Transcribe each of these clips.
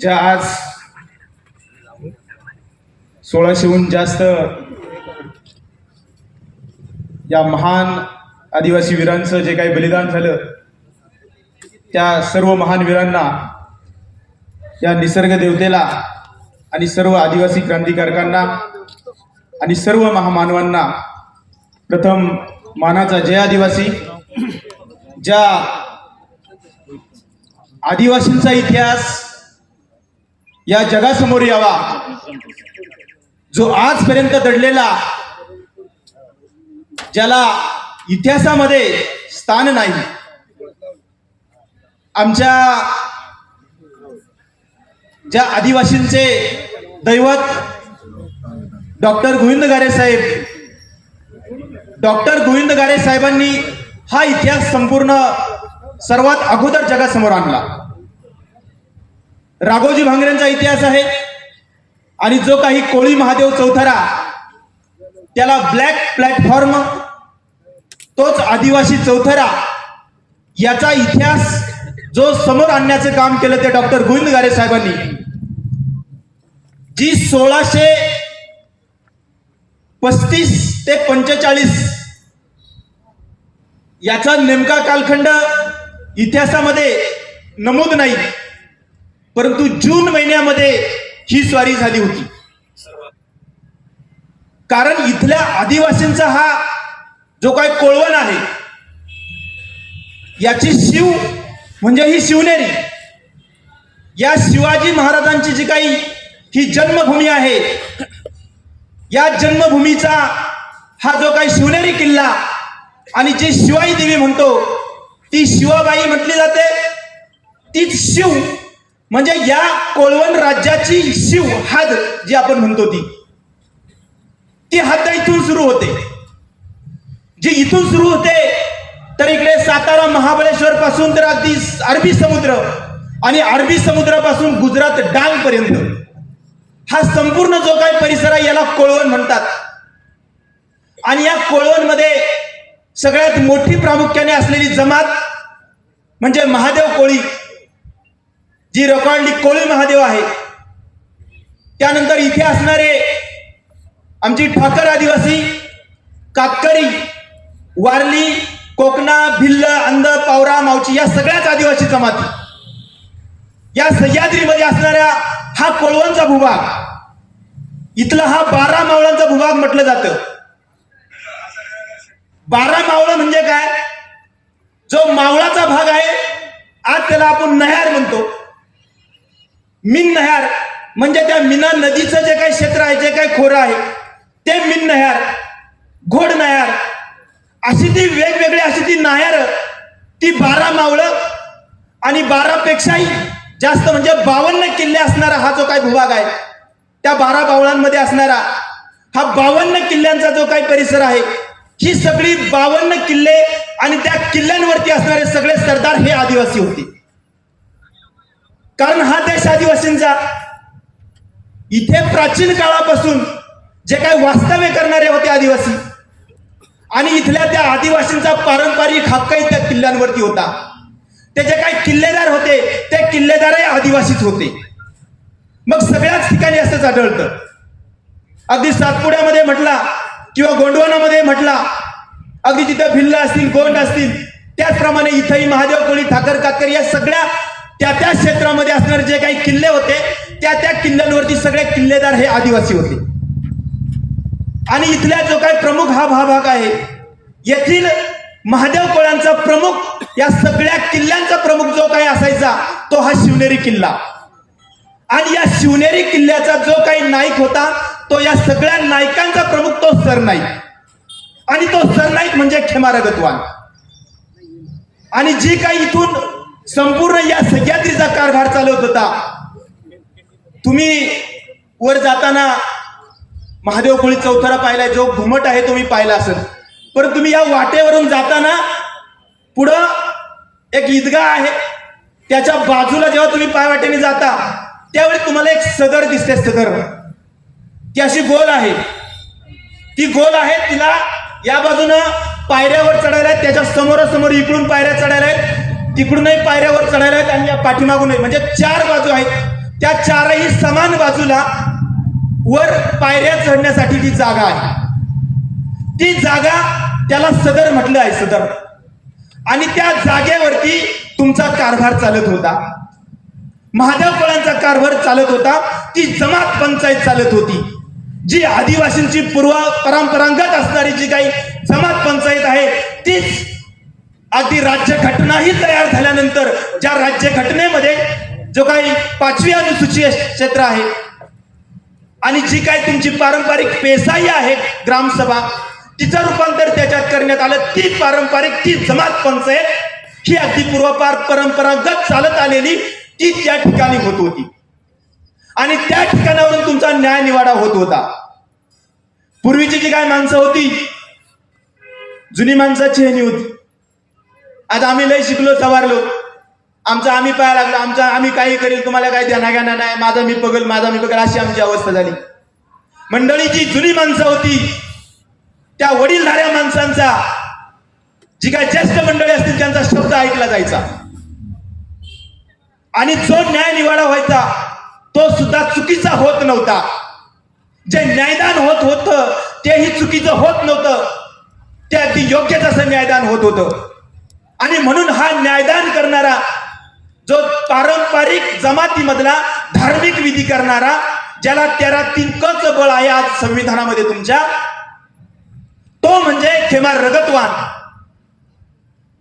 ज्या आज सोळाशेहून जास्त या महान आदिवासी वीरांचं जे काही बलिदान झालं त्या सर्व महान वीरांना या निसर्ग देवतेला आणि सर्व आदिवासी क्रांतिकारकांना आणि सर्व महामानवांना प्रथम मानाचा जय आदिवासी. ज्या आदिवासींचा इतिहास या जगासमोर यावा. जो आजपर्यंत दडलेला ज्याला इतिहासामध्ये स्थान नाही. आमच्या ज्या आदिवासींचे दैवत डॉक्टर गोविंद गारे साहेब डॉक्टर गोविंद गारे साहेबांनी हा इतिहास संपूर्ण सर्वात अगोदर जगासमोर आणला. राघोजी भांगरेंचा इतिहास आहे. आणि जो काही कोळी महादेव चौथरा त्याला ब्लॅक प्लॅटफॉर्म तोच आदिवासी चौथरा याचा इतिहास जो समोर आणण्याचं काम केलं ते डॉक्टर गोविंद गारे साहेबांनी. जी सोळाशे पस्तीस ते पंचेचाळीस याचा नेमका कालखंड इतिहासामध्ये नमूद नाही परंतु जून महिन्यामध्ये ही स्वारी झाली होती. कारण इथल्या आदिवासींचा हा जो काय कोळवण आहे याची शिव म्हणजे ही शिवनेरी या शिवाजी महाराजांची जी काही ही जन्मभूमी आहे या जन्मभूमीचा हा जो काही शिवनेरी किल्ला आणि जे शिवाई देवी म्हणतो ती शिवाबाई म्हटली जाते. तीच शिव म्हणजे या कोळवण राज्याची शिव हद जी आपण म्हणतो ती. ती हद्द इथून सुरू होते. जी इथून सुरू होते तर इकडे सातारा महाबळेश्वर पासून तर अगदी अरबी समुद्र आणि अरबी समुद्रापासून गुजरात डांग पर्यंत. हा संपूर्ण जो काही परिसर आहे याला कोळवण म्हणतात. आणि या कोळवणमध्ये सगळ्यात मोठी प्रामुख्याने असलेली जमात म्हणजे महादेव कोळी जी रकांडी कोळी महादेव आहे. त्यानंतर इथे असणारे आमची ठाकर आदिवासी कातकरी वारली कोकणा भिल्ल अंध पावरा मावची या सगळ्याच आदिवासी जमाती. या सह्याद्रीमध्ये असणाऱ्या हा कोळवणचा भूभाग इथला हा बारा मावळांचा भूभाग म्हटलं जातं. बारा मावळं म्हणजे काय? जो मावळाचा भाग आहे आज त्याला आपण नहार म्हणतो. मिन नहार म्हणजे त्या मीना नदीचं जे काही क्षेत्र आहे जे काही खोरं आहे ते मिन नहार घोड नहार अशी ती वेगवेगळी अशी ती नायर ती बारा मावळं आणि बारापेक्षाही जास्त म्हणजे बावन्न किल्ले असणारा हा जो काही भूभाग आहे त्या बारा बावळांमध्ये असणारा हा बावन्न किल्ल्यांचा जो काही परिसर आहे ही सगळी बावन्न किल्ले आणि त्या किल्ल्यांवरती असणारे सगळे सरदार हे आदिवासी होते. कारण हा देश आदिवासींचा. इथे प्राचीन काळापासून जे काही वास्तव्य करणारे होते आदिवासी आणि इथल्या त्या आदिवासींचा पारंपरिक हक्कही त्या किल्ल्यांवरती होता. ते जे काही किल्लेदार होते ते किल्लेदारही आदिवासीच होते. मग सगळ्याच ठिकाणी असंच आढळतं. अगदी सातपुड्यामध्ये म्हटला किंवा गोंडवानामध्ये म्हटला अगदी तिथं भिल्ल असतील गोंड असतील त्याचप्रमाणे इथंही महादेव कोळी ठाकर कातकर या सगळ्या त्या त्या क्षेत्रामध्ये असणारे जे काही किल्ले होते त्या त्या किल्ल्यांवरती सगळे किल्लेदार हे आदिवासी होते. आणि इथल्या जो काही प्रमुख हा भा भाग आहे येथील महादेव कोळ्यांचा प्रमुख या सगळ्या किल्ल्यांचा प्रमुख जो काही असायचा तो हा शिवनेरी किल्ला. आणि या शिवनेरी किल्ल्याचा जो काही नाईक होता तो या सगळ्या नायकांचा प्रमुख तो सरनाईक आणि तो सरनाईक म्हणजे क्षमारगतवान आणि जी काही इथून संपूर्ण या सह्याद्रीचा कारभार चालवत होता तुम्ही वर जाताना महादेव कोळी चौथरा पाहिला जो घुमट आहे तुम्ही पाहिला असेल. पण तुम्ही या वाटेवरून जाताना पुढं एक ईदगाह आहे. त्याच्या बाजूला जेव्हा तुम्ही पाय वाटेने जाता त्यावेळी तुम्हाला एक सदर दिसते सदर. ती अशी गोल आहे. ती गोल आहे तिला या बाजूनं पायऱ्यावर चढायला आहेत त्याच्या समोरासमोर इकडून पायऱ्या चढायला आहेत तिकडूनही पायऱ्यावर चढायला आहेत आणि या पाठीमागूनही म्हणजे चार बाजू आहेत. त्या चारही समान बाजूला वर पायऱ्या चढण्यासाठी जी जागा आहे. ती जागा त्याला सदर म्हटलं आहे सदर. आणि त्या जागेवरती तुमचा कारभार चालत होता. महादेव फळांचा कारभार चालत होता. ती जमात पंचायत चालत होती. जी आदिवासींची पूर्व परंपरागत असणारी जी काही जमात पंचायत आहे तीच अगदी राज्य घटनाही तयार झाल्यानंतर ज्या राज्य घटनेमध्ये जो काही पाचवी अनुसूची क्षेत्र आहे आणि जी काही तुमची पारंपरिक पेसाई आहे ग्रामसभा तिचं रूपांतर त्याच्यात करण्यात आलं. ती पारंपरिक ती जमात पंचायत ही अगदी पूर्वपार परंपरागत चालत आलेली ती त्या ठिकाणी होत होती. आणि त्या ठिकाणावरून तुमचा न्याय निवाडा होत होता. पूर्वीची जी काय माणसं होती जुनी माणसाची हेनी होती. आता आम्ही लय शिकलो सवारलो. आमचं आम्ही पाया लागलो आमचा आम्ही काही करील तुम्हाला काही ध्याना घ्याना नाही माझा मी बघल माझा मी बघल अशी आमची अवस्था झाली. मंडळीची जुनी माणसं होती त्या वडीलधाऱ्या माणसांचा जी काय ज्येष्ठ मंडळी असतील त्यांचा शब्द ऐकला जायचा. आणि जो न्याय निवाडा व्हायचा तो सुद्धा चुकीचा होत नव्हता. जे न्यायदान होत होतं तेही चुकीचं होत नव्हतं. ते अगदी योग्यच असं न्यायदान होत होतं. आणि म्हणून हा न्यायदान करणारा जो पारंपरिक जमातीमधला धार्मिक विधी करणारा ज्याला त्याला तिनकच बळ आहे आज संविधानामध्ये तुमच्या तो म्हणजे खेमा रगतवान.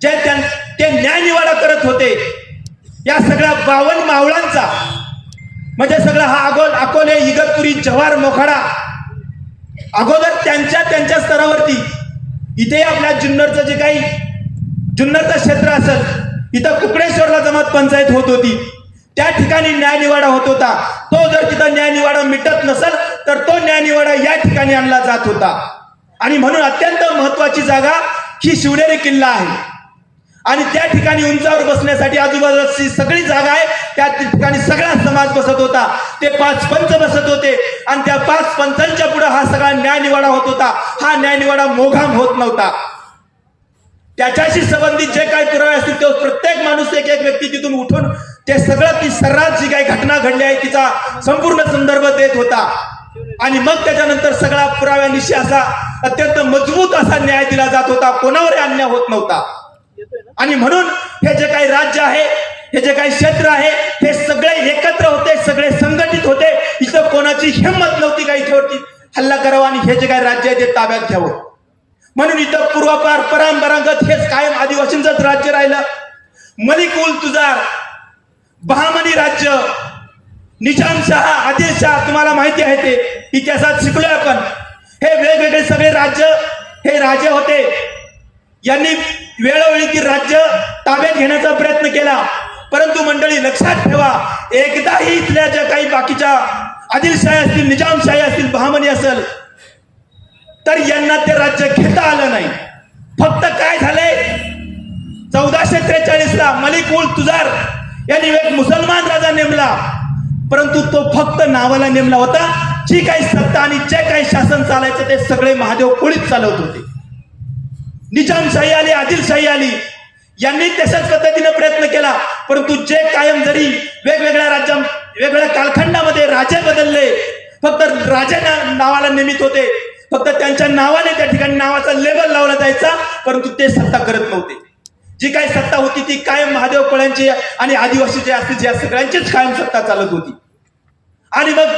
जे त्या ते न्यायनिवाडा करत होते. या सगळ्या बावन मावळांचा म्हणजे सगळं हा अगोल अकोले इगतपुरी जव्हार मोखाडा. अगोदर त्यांच्या त्यांच्या स्तरावरती. इथे आपल्या जुन्नरचं जे काही जुन्नरचं क्षेत्र असेल इथं कुकडेश्वरला जमात पंचायत होत होती. त्या ठिकाणी न्यायनिवाडा होत होता. तो जर तिथं न्यायनिवाडा मिटत नसेल तर तो न्यायनिवाडा या ठिकाणी आणला जात होता. आणि म्हणून अत्यंत महत्वाची जागा ही शिवनेरी किल्ला आहे. आणि त्या ठिकाणी उंचावर बसण्यासाठी आजूबाजूची सगळी जागा आहे त्या ठिकाणी सगळा समाज बसत होता. ते पाच पंच बसत होते आणि त्या पाच पंचांच्या पुढे हा सगळा न्यायनिवाडा होत होता. हा न्यायनिवाडा मोघाम होत नव्हता. त्याच्याशी संबंधित जे काही पुरावे असतील तो प्रत्येक माणूस एक एक व्यक्ती तिथून उठून ते सगळं ती सर्रास जी काही घटना घडली आहे तिचा संपूर्ण संदर्भ देत होता. आणि मग त्याच्यानंतर सगळा पुराव्यानिशी असा अत्यंत मजबूत असा न्याय दिला जात होता. कोणावर अन्याय होत नव्हता. आणि म्हणून हे जे काही राज्य आहे हे जे काही क्षेत्र आहे हे सगळे एकत्र होते सगळे संघटित होते. इथं कोणाची हिंमत नव्हती का इथेवरती? हल्ला करावा आणि हे जे काही राज्य आहे ते ताब्यात घ्यावं. म्हणून इथं पूर्वापार परंपरागत हेच कायम आदिवासींचंच राज्य राहिलं. मलिकुल तुजार बहामनी राज्य निजामशाह आदिलशाह तुम्हाला माहिती आहे ते. इतिहासात शिकलोय आपण. हे वेगवेगळे सगळे राज्य हे राजे होते. यांनी वेळोवेळी ती राज्य ताब्यात घेण्याचा प्रयत्न केला. परंतु मंडळी लक्षात ठेवा एकदाही इथल्या ज्या काही बाकीच्या आदिलशाही असतील निजामशाही असतील बहामनी असेल तर यांना ते राज्य घेता आलं नाही. फक्त काय झालंय? चौदाशे त्रेचाळीस ला मलिक उल तुजार यांनी एक मुसलमान राजा नेमला. परंतु तो फक्त नावाला नेमला होता. जी काही सत्ता आणि जे काही शासन चालायचं ते सगळे महादेव कोळीत चालवत होते. निजामशाही आली आदिलशाही आली यांनी तशाच पद्धतीने प्रयत्न केला. परंतु जे कायम जरी वेगवेगळ्या राज्या वेगवेगळ्या कालखंडामध्ये राजे बदलले फक्त राजे नावाला निमित्त होते फक्त त्यांच्या नावाने त्या ठिकाणी नावाचा लेबल लावला जायचा परंतु ते सत्ता करत नव्हते. जी काही सत्ता होती ती कायम महादेव कोळ्यांची आणि आदिवासी जे असतील या सगळ्यांचीच कायम सत्ता चालत होती. आणि मग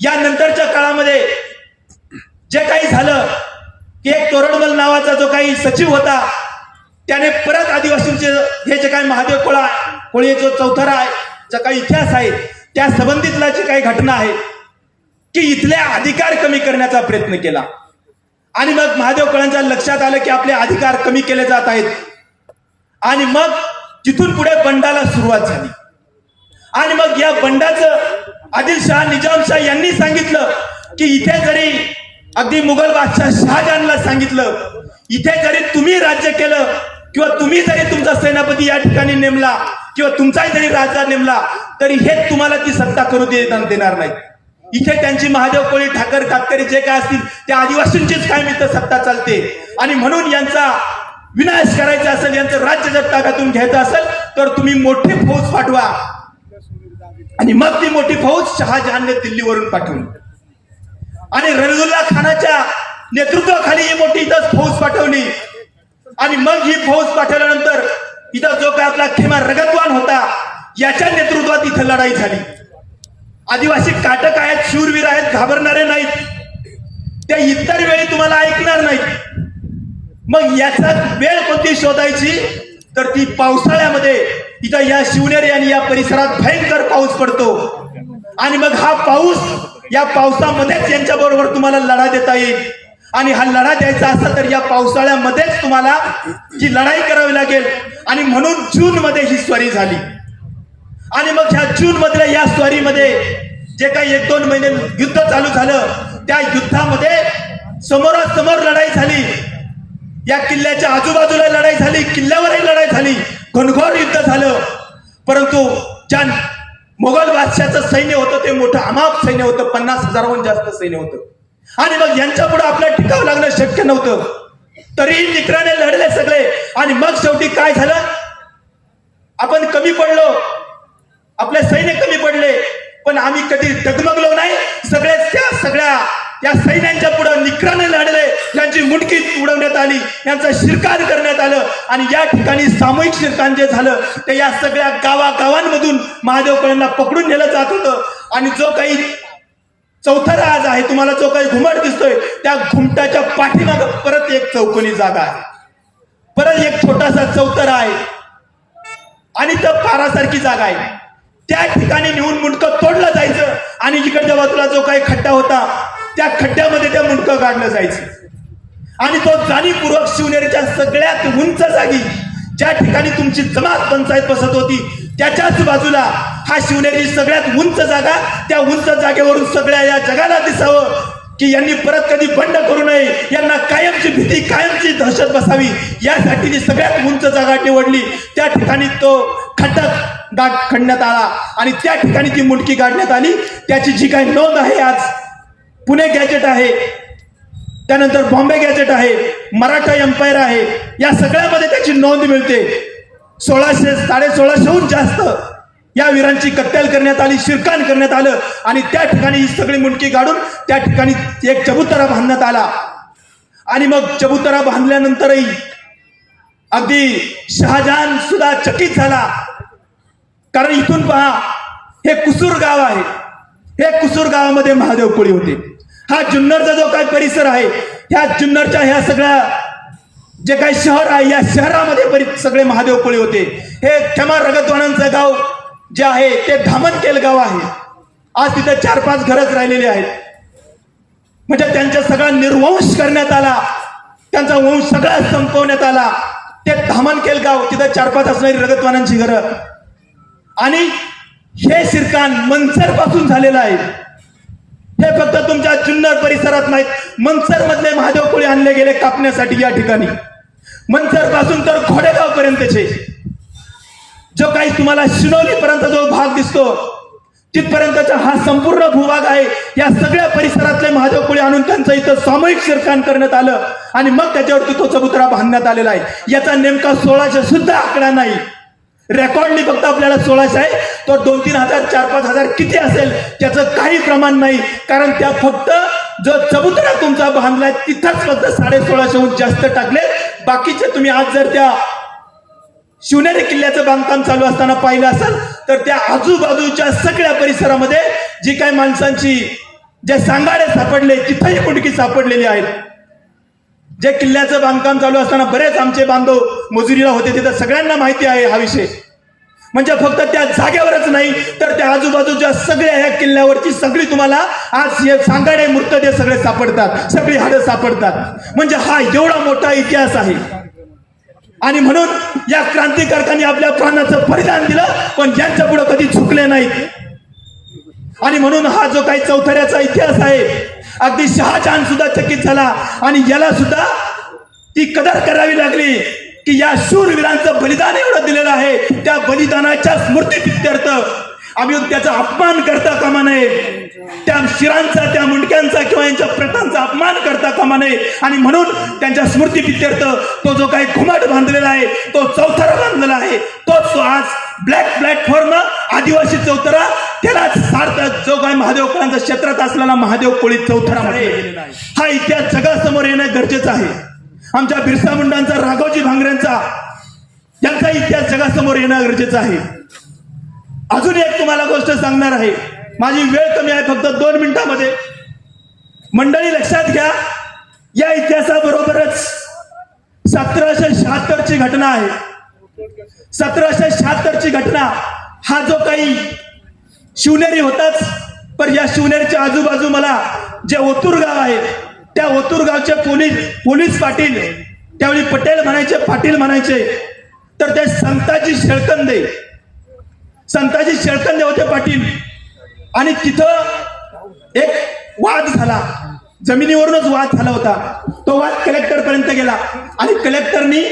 या नंतरच्या काळामध्ये जे काही झालं की एक तोरणमल नावाचा जो काही सचिव होता त्याने परत आदिवासींचे हे जे काही महादेव कोळा कोळी जो चौथरा आहे जो काही इतिहास आहे त्या संबंधितला जे काही घटना आहे की इथले अधिकार कमी करण्याचा प्रयत्न केला. आणि मग महादेव कोळ्यांच्या लक्षात आलं की आपले अधिकार कमी केले जात आहेत. आणि मग तिथून पुढे बंडाला सुरुवात झाली. आणि मग या बंडाचं आदिलशाह निजामशाह यांनी सांगितलं की इथे जरी अगदी मुघल बादशाह शहाजहानला सांगितलं इथे जरी तुम्ही राज्य केलं किंवा तुम्ही जरी तुमचा सेनापती या ठिकाणी नेमला किंवा तुमचाही जरी राजा नेमला तरी हे तुम्हाला ती सत्ता करू देणार नाही. इथे त्यांची महादेव कोळी ठाकर कातकरी जे काय असतील त्या आदिवासींचीच काय मित्र सत्ता चालते. आणि म्हणून यांचा विनाश करायचा असेल यांचं राज्य जर ताब्यातून घ्यायचं असेल तर तुम्ही मोठी फौज पाठवा. आणि मग ती मोठी फौज शहाजहानने दिल्लीवरून पाठवली. आणि रणजुल्ला खानाच्या नेतृत्वाखाली ही मोठी इथं फौज पाठवली. आणि मग ही फौज पाठवल्यानंतर इथं जो काय आपला खेमा रगतवान होता याच्या नेतृत्वात इथं लढाई झाली. आदिवासी काटक आहेत शूरवीर आहेत घाबरणारे नाहीत. त्या इतर वेळी तुम्हाला ऐकणार नाहीत. मग याचा वेळ कोणती शोधायची? तर ती पावसाळ्यामध्ये इथं या शिवनेरी आणि या परिसरात भयंकर पाऊस पडतो. आणि मग हा पाऊस या पावसामध्येच यांच्या बरोबर तुम्हाला लढा देता येईल. आणि हा लढा द्यायचा असेल तर या पावसाळ्यामध्येच तुम्हाला जी लढाई करावी लागेल. आणि म्हणून जून मध्ये ही स्वारी झाली. आणि मग ह्या जून मधल्या या स्वारीमध्ये जे काही एक दोन महिने युद्ध चालू झालं त्या युद्धामध्ये समोरासमोर लढाई झाली. या किल्ल्याच्या आजूबाजूला लढाई झाली किल्ल्यावरही लढाई झाली. घनघोर युद्ध झालं. परंतु ज्या मुघल बादशाचं सैन्य होतं ते मोठं अमाप सैन्य होतं पन्नास हजाराहून जास्त सैन्य होतं. आणि मग यांच्या पुढे आपल्याला टिकावं लागणं शक्य नव्हतं. तरीही निकराने लढले सगळे. आणि मग शेवटी काय झालं? आपण कमी पडलो. आपले सैन्य कमी पडले. पण आम्ही कधी डगमगलो नाही. सगळे त्या सगळ्या या सैन्यांच्या पुढे निकराने लढले यांची मुंडकी उडवण्यात आली यांचं शिरकान करण्यात आलं आणि या ठिकाणी सामूहिक शिरकान जे झालं ते या सगळ्या गावागावांमधून महादेव कळ्यांना पकडून नेलं जात होतं. आणि जो काही चौथा आज आहे तुम्हाला जो काही घुमट दिसतोय त्या घुमटाच्या पाठीमाग परत एक चौकोनी जागा आहे. परत एक छोटासा चौतरा आहे. आणि त्या पारासारखी जागा आहे. त्या ठिकाणी नेऊन मुंडकं तोडलं जायचं आणि इकडच्या बाजूला जो काही खड्डा होता त्या खड्ड्यामध्ये त्या मुंडकं काढलं जायचं. आणि तो जाणीवपूर्वक शिवनेरीच्या सगळ्यात उंच जागी ज्या ठिकाणी तुमची जमात पंचायत बसत होती त्याच्याच बाजूला हा शिवनेरी सगळ्यात उंच जागा त्या उंच जागेवरून सगळ्या या जगाला दिसावं की यांनी परत कधी बंड करू नये यांना कायमची भीती कायमची दहशत बसावी यासाठी जी सगळ्यात उंच जागा निवडली. त्या ठिकाणी तो खड्डक गाठ खणण्यात आला आणि त्या ठिकाणी ती मुंडकी काढण्यात आली. त्याची जी काही नोंद आहे आज पुणे गॅजेट आहे त्यानंतर बॉम्बे गॅजेट आहे मराठा एम्पायर आहे या सगळ्यामध्ये त्याची नोंद मिळते. सोळाशे साडे सोळाशेहून जास्त या वीरांची कत्तल करण्यात आली शिरकान करण्यात आलं आणि त्या ठिकाणी ही सगळी मुंडकी काढून त्या ठिकाणी एक चबुतरा बांधण्यात आला. आणि मग चबुतरा बांधल्यानंतरही अगदी शहाजहान सुद्धा चकित झाला. कारण इथून पहा हे कुसूर गाव आहे. हे कुसूर गावामध्ये महादेव कोळी होते. हा जुन्नरचा जो काही परिसर आहे ह्या जुन्नरच्या ह्या सगळ्या जे काही शहर आहे या शहरामध्ये सगळे महादेव कोळी होते. हे क्षमा रगतवानांचं गाव जे आहे ते धामनकेल गाव आहे. आज तिथे चार पाच घरच राहिलेले आहेत. म्हणजे त्यांचा सगळा निर्वंश करण्यात आला. त्यांचा वंश सगळा संपवण्यात आला. ते धामनकेल गाव तिथं चार पाच असणारी रगतवानांची घरं. आणि हे शिरकान मनसरपासून झालेलं आहे. हे फक्त तुमच्या जुन्नर परिसरात नाहीत. मनसर मधले महादेव कोळी आणले गेले कापण्यासाठी या ठिकाणी. मनसरपासून तर घोडेगाव पर्यंतचे जो काही तुम्हाला शिनोली पर्यंत जो भाग दिसतो तिथपर्यंतचा हा संपूर्ण भूभाग आहे. या सगळ्या परिसरातले महादेव कोळी आणून त्यांचं इथं सामूहिक शिरखान करण्यात आलं आणि मग त्याच्यावरती तो चबुतरा बांधण्यात आलेला आहे. याचा नेमका सोळाशे सुद्धा आकडा नाही. रेकॉर्डनी फक्त आपल्याला सोळाशे आहे. तो दोन तीन हजार चार पाच हजार किती असेल त्याचं काही प्रमाण नाही. कारण त्या फक्त जो चबुतरा तुमचा बांधलाय तिथंच फक्त साडे सोळाशेहून जास्त टाकले. बाकीचे तुम्ही आज जर त्या शिवनेरी किल्ल्याचं बांधकाम चालू असताना पाहिलं असेल तर त्या आजूबाजूच्या सगळ्या परिसरामध्ये जी काही माणसांची जे सांगाडे सापडले तिथंही मुंडकी सापडलेली आहेत. जे किल्ल्याचं बांधकाम चालू असताना बरेच आमचे बांधव मजुरीला होते तिथं सगळ्यांना माहिती आहे हा विषय. म्हणजे फक्त त्या जागेवरच नाही तर त्या आजूबाजूच्या सगळ्या ह्या किल्ल्यावरची सगळी तुम्हाला आज हे सांगाडे मृतदेह सगळे सापडतात सगळी हाडं सापडतात. म्हणजे हा एवढा मोठा इतिहास आहे. आणि म्हणून या क्रांतिकारकांनी आपल्या प्राणाचं परिधान दिलं पण यांच्या पुढे कधी चुकले नाहीत. आणि म्हणून हा जो काही चौथऱ्याचा इतिहास आहे अगदी शहाजहान सुद्धा चकित झाला. आणि याला सुद्धा ती कदर करावी लागली की या शूरवीरांचं बलिदान एवढं दिलेलं आहे. त्या बलिदानाच्या स्मृती प्रित्यर्थ आम्ही त्याचा अपमान करता कामा नये. त्या शिरांचा त्या मुंडक्यांचा किंवा यांच्या प्रथांचा अपमान करता कामा नये. आणि म्हणून त्यांच्या स्मृती पित्यर्थ तो जो काही घुमाट बांधलेला आहे तो चौथरा बांधलेला आहे तोच तो आज ब्लॅक प्लॅटफॉर्म आदिवासी चौथरा त्यालाच सार्थक जो काही महादेव कोळांचा क्षेत्रात असलेला महादेव कोळी चौथरा आहे हा इतिहास जगासमोर येणं गरजेचं आहे. आमच्या बिरसा मुंडांचा राघवजी भांगऱ्यांचा यांचा इतिहास जगासमोर येणं गरजेचं आहे. अजून एक तुम्हाला गोष्ट सांगणार आहे. माझी वेळ कमी आहे फक्त दोन मिनिटांमध्ये. मंडळी लक्षात घ्या. या इतिहासाबरोबरच सतराशे शहात्तरची घटना आहे. सतराशे शहात्तरची घटना हा जो काही शिवनेरी होताच पण या शिवनेरीच्या आजूबाजू मला जे ओतूर गाव आहे त्या ओतूर गावचे पोलीस पोलीस पाटील त्यावेळी पटेल म्हणायचे पाटील म्हणायचे तर ते संताजी शेळकंदे संताजी शेळकंदे होते पाटील. आणि तिथं एक वाद झाला. जमिनीवरूनच वाद झाला होता. तो वाद कलेक्टर पर्यंत गेला. आणि कलेक्टरनी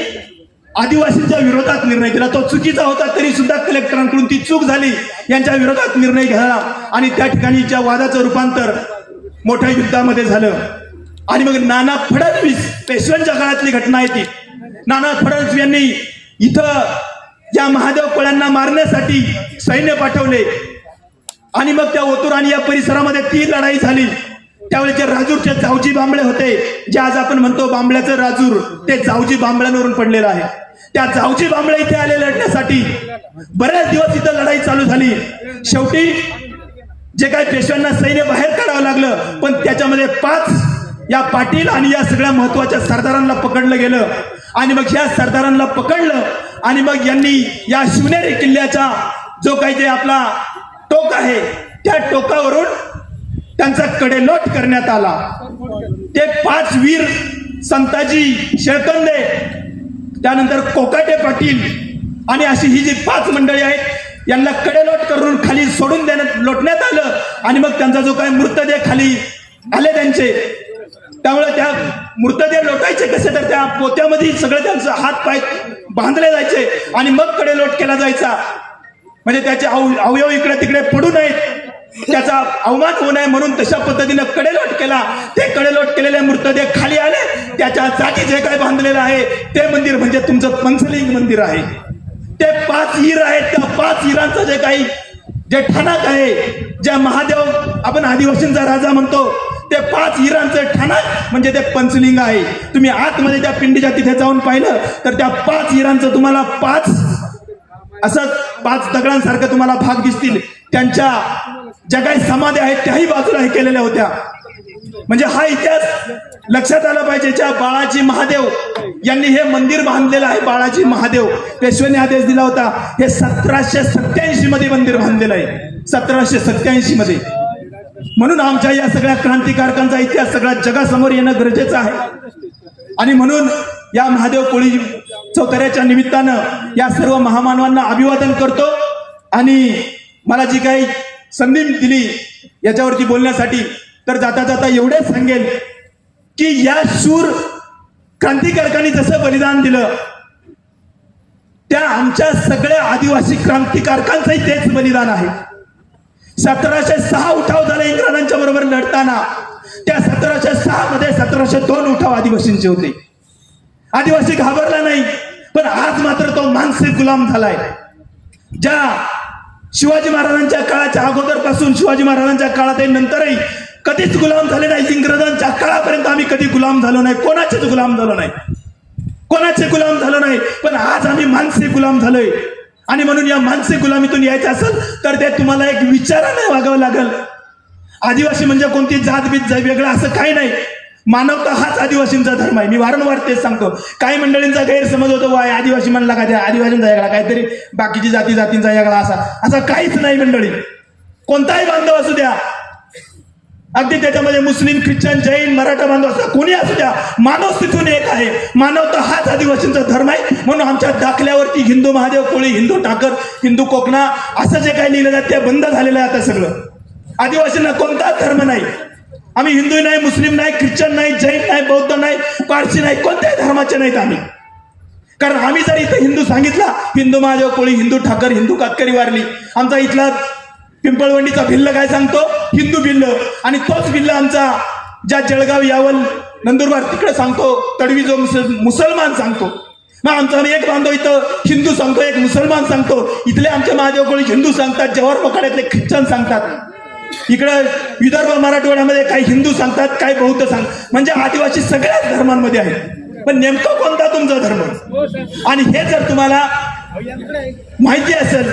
आदिवासींच्या विरोधात निर्णय केला. तो चुकीचा होता तरी सुद्धा कलेक्टरांकडून ती चूक झाली. यांच्या विरोधात निर्णय झाला आणि त्या ठिकाणी ज्या वादाचं रूपांतर मोठ्या युद्धामध्ये झालं. आणि मग नाना फडणवीस पेशव्यांच्या काळातली घटना आहे ती. नाना फडणवीस यांनी इथं या महादेव कोळ्यांना मारण्यासाठी सैन्य पाठवले. आणि मग त्या ओतूर आणि या परिसरामध्ये ती लढाई झाली. त्यावेळी जे राजूरचे जावजी बांबळे होते जे आज आपण म्हणतो बांबळ्याचं राजूर ते जावजी बांबळ्यांवरून पडलेलं आहे. त्या जावजी बांबळे इथे आले लढण्यासाठी बऱ्याच दिवस इथं लढाई चालू झाली. शेवटी जे काही पेशव्यांना सैन्य बाहेर काढावं लागलं पण त्याच्यामध्ये पाच या पाटील आणि या सगळ्या महत्त्वाच्या सरदारांना पकडलं गेलं. आणि मग या सरदारांना पकडलं. आणि मग यांनी या शिवनेरी किल्ल्याचा जो काही जे आपला टोक आहे त्या टोकावरून त्यांचा कडेलोट करण्यात आला. ते पाच वीर संताजी शेळकंदे त्यानंतर कोकाटे पाटील आणि अशी ही जी पाच मंडळी आहेत यांना कडेलोट करून खाली सोडून देण्यात लोटण्यात आलं. आणि मग त्यांचा जो काही मृतदेह खाली आले त्यांचे त्यामुळे त्या मृतदेह लोटायचे कसे? तर त्या पोत्यामध्ये सगळे त्यांचं हात पाय बांधले जायचे आणि मग कडेलोट केला जायचा. म्हणजे त्याचे अवयव इकडे तिकडे पडू नयेत. त्याचा अवमान होऊ नये म्हणून तशा पद्धतीनं कडेलोट केला. ते कडेलोट केलेले मृतदेह खाली आले. त्याच्या जागी जे काय बांधलेलं आहे ते मंदिर म्हणजे तुमचं पंचलिंग मंदिर आहे. ते पाच हिर आहेत. त्या पाच हिरांचं जे काही जे ठणाक आहे ज्या महादेव आपण आदिवासींचा राजा म्हणतो ते पाच हिरांचं ठाणा म्हणजे ते पंचलिंग आहे. तुम्ही आतमध्ये त्या पिंडीच्या तिथे जाऊन पाहिलं तर त्या पाच हिरांचं तुम्हाला पाच असं पाच दगडांसारखं तुम्हाला भाग दिसतील. त्यांच्या ज्या काही समाधी आहेत त्याही बाजूला हे केलेल्या होत्या. म्हणजे हा इतिहास लक्षात आला पाहिजे. ज्या बाळाजी महादेव यांनी हे मंदिर बांधलेलं आहे बाळाजी महादेव पेशव्यांनी आदेश दिला होता हे सतराशे सत्याऐंशी मध्ये मंदिर बांधलेलं आहे. सतराशे सत्याऐंशी मध्ये म्हणून आमच्या या सगळ्या क्रांतिकारकांचा इतिहास सगळ्या जगासमोर येणं गरजेचं आहे. आणि म्हणून या महादेव कोळी चौथऱ्याच्या निमित्तानं या सर्व महामानवांना अभिवादन करतो. आणि मला जी काही संधी दिली याच्यावरती बोलण्यासाठी तर जाता जाता एवढेच सांगेल की या शूर क्रांतिकारकांनी जसं बलिदान दिलं त्या आमच्या सगळ्या आदिवासी क्रांतिकारकांचंही तेच बलिदान आहे. सतराशे सहा उठाव झाले इंग्रजांच्या बरोबर लढताना. त्या सतराशे सहा मध्ये सतराशे दोन उठाव आदिवासींचे होते. आदिवासी घाबरला नाही पण आज मात्र तो मानसिक गुलाम झालाय. ज्या शिवाजी महाराजांच्या काळाच्या अगोदरपासून शिवाजी महाराजांच्या काळात नंतरही कधीच गुलाम झाले नाही. इंग्रजांच्या काळापर्यंत आम्ही कधी गुलाम झालो नाही. कोणाचेच गुलाम झालो नाही. कोणाचे गुलाम झालो नाही पण आज आम्ही मानसिक गुलाम झालोय. आणि म्हणून या मानसिक गुलामीतून यायचं असेल तर ते तुम्हाला एक विचाराने वागावं लागेल. आदिवासी म्हणजे कोणती जात बीत वेगळं असं काही नाही. मानवता हाच आदिवासींचा धर्म आहे. मी वारंवार तेच सांगतो. काही मंडळींचा गैरसमज होतो वाय आदिवासी म्हणला का त्या आदिवासींचा वेगळा काहीतरी बाकीची जाती जातींचा वेगळा असा. असा काहीच नाही मंडळी. कोणताही बांधव असू द्या अगदी त्याच्यामध्ये मुस्लिम ख्रिश्चन जैन मराठा बांधव असं कोणी असू द्या मानव तिथून एक आहे. मानवता हाच आदिवासींचा धर्म आहे. म्हणून आमच्या दाखल्यावरती हिंदू महादेव कोळी हिंदू ठाकर हिंदू कोकणा असं जे काही लिहिलं जातं ते बंद झालेलं आहे आता सगळं. आदिवासींना कोणताच धर्म नाही. आम्ही हिंदू नाही मुस्लिम नाही ख्रिश्चन नाही जैन नाही बौद्ध नाही पारसी नाही कोणत्याही धर्माचे नाहीत आम्ही. कारण आम्ही जर इथं हिंदू सांगितला हिंदू महादेव कोळी हिंदू ठाकर हिंदू कातकरी वारली. आमचा इथला पिंपळवंडीचा भिल्ल काय सांगतो? हिंदू भिल्ल. आणि तोच भिल्ल आमचा ज्या जळगाव यावल नंदुरबार तिकडे सांगतो तडवी जो मुसल- मुसलमान सांगतो. मग आमचा एक बांधव इथं हिंदू सांगतो एक मुसलमान सांगतो. इथले आमच्या महादेव कोळी हिंदू सांगतात जव्हार पखाड्यातले ख्रिश्चन सांगतात. इकडं विदर्भ मराठवाड्यामध्ये काही हिंदू सांगतात काही बौद्ध सांग म्हणजे आदिवासी सगळ्याच धर्मांमध्ये आहेत. पण नेमकं कोणता तुमचा धर्म? आणि हे जर तुम्हाला माहिती असेल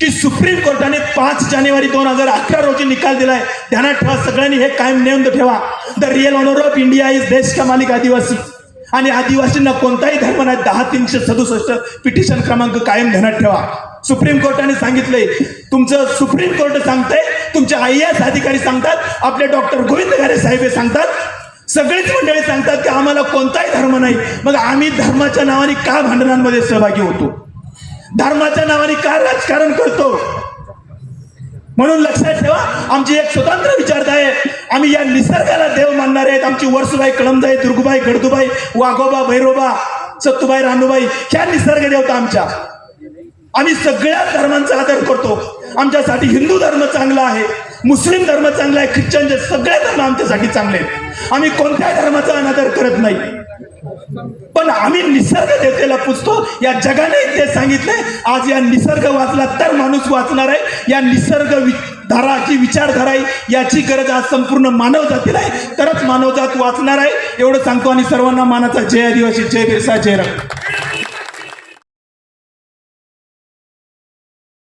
की सुप्रीम कोर्टाने पाच जानेवारी दोन हजार अकरा रोजी निकाल दिलाय. ध्यानात ठेवा सगळ्यांनी हे कायम नेमद ठेवा. The real owner of India is देश मालिक आदिवासी. आणि आदिवासींना कोणताही धर्म नाही दहा तीनशे सदुसष्ट पिटिशन क्रमांक कायम ध्यानात ठेवा. सुप्रीम कोर्टाने सांगितलंय तुमचं सुप्रीम कोर्ट सांगतंय तुमचे आय एस अधिकारी सांगतात आपले डॉक्टर गोविंद घारे साहेब हे सांगतात. सगळीच मंडळी सांगतात की आम्हाला कोणताही धर्म नाही. मग आम्ही धर्माच्या नावाने का भांडणांमध्ये सहभागी होतो? धर्माच्या नावाने का राजकारण करतो? म्हणून लक्षात ठेवा आमची एक स्वतंत्र विचारता आहे. आम्ही या निसर्गाला देव मानणारे आहेत. आमची वर्सुबाई कळमदाई दुर्गुबाई गडदुबाई वाघोबा भैरोबा सत्तुबाई रानूबाई ह्या निसर्ग देवता आमच्या. आम्ही सगळ्या धर्मांचा आदर करतो. आमच्यासाठी हिंदू धर्म चांगला आहे मुस्लिम धर्म चांगला आहे ख्रिश्चनचे सगळे धर्म आमच्यासाठी चांगले आहेत. आम्ही कोणत्याही धर्माचा अनादर करत नाही. पण आम्ही निसर्ग देवतेला पुजतो. या जगाने ते सांगितले आज या निसर्ग वाचला तर माणूस वाचणार आहे. या निसर्ग वि- धाराची विचारधारा आहे. याची गरज आज संपूर्ण मानव जातीला आहे. तरच मानवजात वाचणार आहे. एवढं सांगतो आणि सर्वांना मानाचा जय आदिवासी. जय बिरसा जय राम.